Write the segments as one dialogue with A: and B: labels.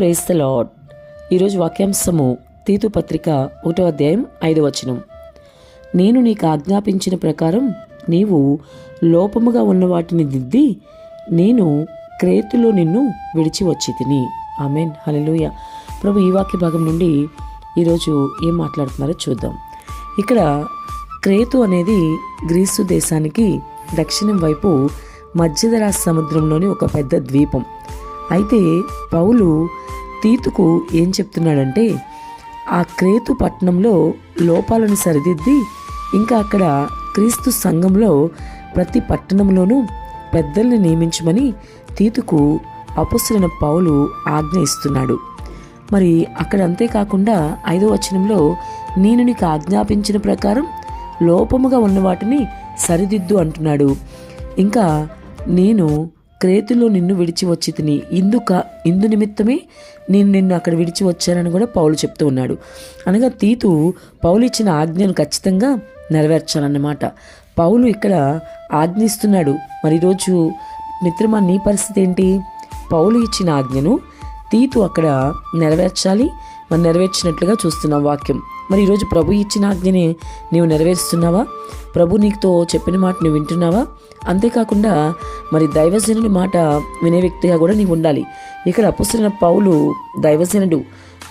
A: Praise the lord ఈరోజు వాక్యాంశము తీతు పత్రిక ఒకటో అధ్యాయం ఐదో వచనం. నేను నీకు ఆజ్ఞాపించిన ప్రకారం నీవు లోపముగా ఉన్న వాటిని దిద్ది నేను క్రేతులో నిన్ను విడిచి వచ్చి తిని. ఆమెన్. హలలుయ ప్రభు ఈ వాక్య భాగం నుండి ఈరోజు ఏం మాట్లాడుతున్నారో చూద్దాం. ఇక్కడ క్రేతు అనేది గ్రీసు దేశానికి దక్షిణం వైపు మధ్యధరా సముద్రంలోని ఒక పెద్ద ద్వీపం. అయితే పౌలు తీతుకు ఏం చెప్తున్నాడంటే ఆ క్రేతు పట్టణంలో లోపాలను సరిదిద్ది ఇంకా అక్కడ క్రీస్తు సంఘంలో ప్రతి పట్టణంలోనూ పెద్దల్ని నియమించమని తీతుకు అపుస్తులైన పౌలు ఆజ్ఞ ఇస్తున్నాడు. మరి అక్కడ అంతేకాకుండా ఐదో వచనంలో నేను నీకు ఆజ్ఞాపించిన ప్రకారం లోపముగా ఉన్న వాటిని సరిదిద్దు అంటున్నాడు. ఇంకా నేను క్రేతులో నిన్ను విడిచి వచ్చి తిని ఇందుక ఇందు నిమిత్తమే నేను నిన్ను అక్కడ విడిచి వచ్చానని కూడా పౌలు చెప్తూ ఉన్నాడు. అనగా తీతు పౌలు ఇచ్చిన ఆజ్ఞను ఖచ్చితంగా నెరవేర్చాలన్నమాట. పౌలు ఇక్కడ ఆజ్ఞిస్తున్నాడు. మరి ఈరోజు మిత్రమా నీ పరిస్థితి ఏంటి? పౌలు ఇచ్చిన ఆజ్ఞను తీతు అక్కడ నెరవేర్చాలి. మరి నెరవేర్చినట్లుగా చూస్తున్నాం వాక్యం. మరి ఈరోజు ప్రభు ఇచ్చిన ఆజ్ఞని నీవు నెరవేరుస్తున్నావా? ప్రభు నీకుతో చెప్పిన మాట నువ్వు వింటున్నావా? అంతేకాకుండా మరి దైవజనుడి మాట వినే వ్యక్తిగా కూడా నీవు ఉండాలి. ఇక్కడ అపుస్తున్న పౌలు దైవజనుడు.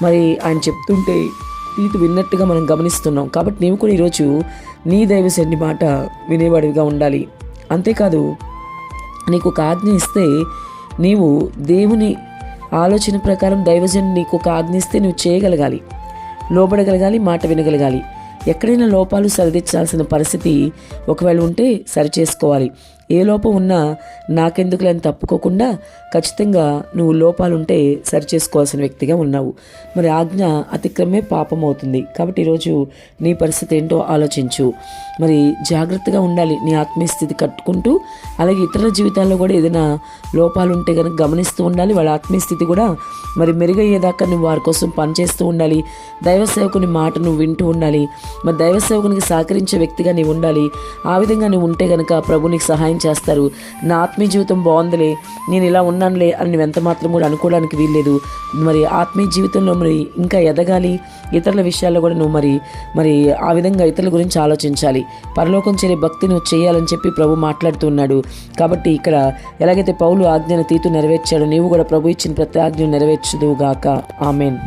A: మరి ఆయన చెప్తుంటే తీతు విన్నట్టుగా మనం గమనిస్తున్నాం. కాబట్టి నీవు కూడా ఈరోజు నీ దైవజనుడి మాట వినేవాడిగా ఉండాలి. అంతేకాదు నీకు ఒక ఆజ్ఞ ఇస్తే నీవు దేవుని ఆలోచన ప్రకారం దైవజన్ నీకు ఒక ఆజ్ఞిస్తే నువ్వు చేయగలగాలి లోబడగలగాలి మాట వినగలగాలి. ఎక్కడైనా లోపాలు సరిదించాల్సిన పరిస్థితి ఒకవేళ ఉంటే సరి చేసుకోవాలి ఏ లోపం ఉన్నా నాకెందుకులని తప్పుకోకుండా ఖచ్చితంగా నువ్వు లోపాలుంటే సరి చేసుకోవాల్సిన వ్యక్తిగా ఉన్నావు. మరి ఆజ్ఞ అతిక్రమే పాపం అవుతుంది కాబట్టి ఈరోజు నీ పరిస్థితి ఏంటో ఆలోచించు. మరి జాగ్రత్తగా ఉండాలి నీ ఆత్మీయ స్థితి కట్టుకుంటూ. అలాగే ఇతరుల జీవితాల్లో కూడా ఏదైనా లోపాలు ఉంటే కనుక గమనిస్తూ ఉండాలి. వాళ్ళ ఆత్మీయ స్థితి కూడా మరి మెరుగయ్యేదాకా నువ్వు వారి కోసం పనిచేస్తూ ఉండాలి. దైవ సేవకుని మాట నువ్వు వింటూ ఉండాలి. మరి దైవ సేవకునికి సహకరించే వ్యక్తిగా నీవు ఉండాలి. ఆ విధంగా నువ్వు ఉంటే కనుక ప్రభు నీకు సహాయం చేస్తారు. నా ఆత్మీయ జీవితం బాగుందిలే నేను ఇలా ఉన్నానులే అని నువ్వు ఎంత మాత్రం కూడా అనుకోవడానికి వీల్లేదు. మరి ఆత్మీయ జీవితంలో మరి ఇంకా ఎదగాలి ఇతరుల విషయాల్లో కూడా నువ్వు మరి మరి ఆ విధంగా ఇతరుల గురించి ఆలోచించాలి. పరలోకం చేరే భక్తి నువ్వు చేయాలని చెప్పి ప్రభు మాట్లాడుతున్నాడు కాబట్టి ఇక్కడ ఎలాగైతే పౌలు ఆజ్ఞను తీతు నెరవేర్చాడు నీవు కూడా ప్రభు ఇచ్చిన ప్రతి ఆజ్ఞను నెరవేర్చుదువుగాక ఆమెన్.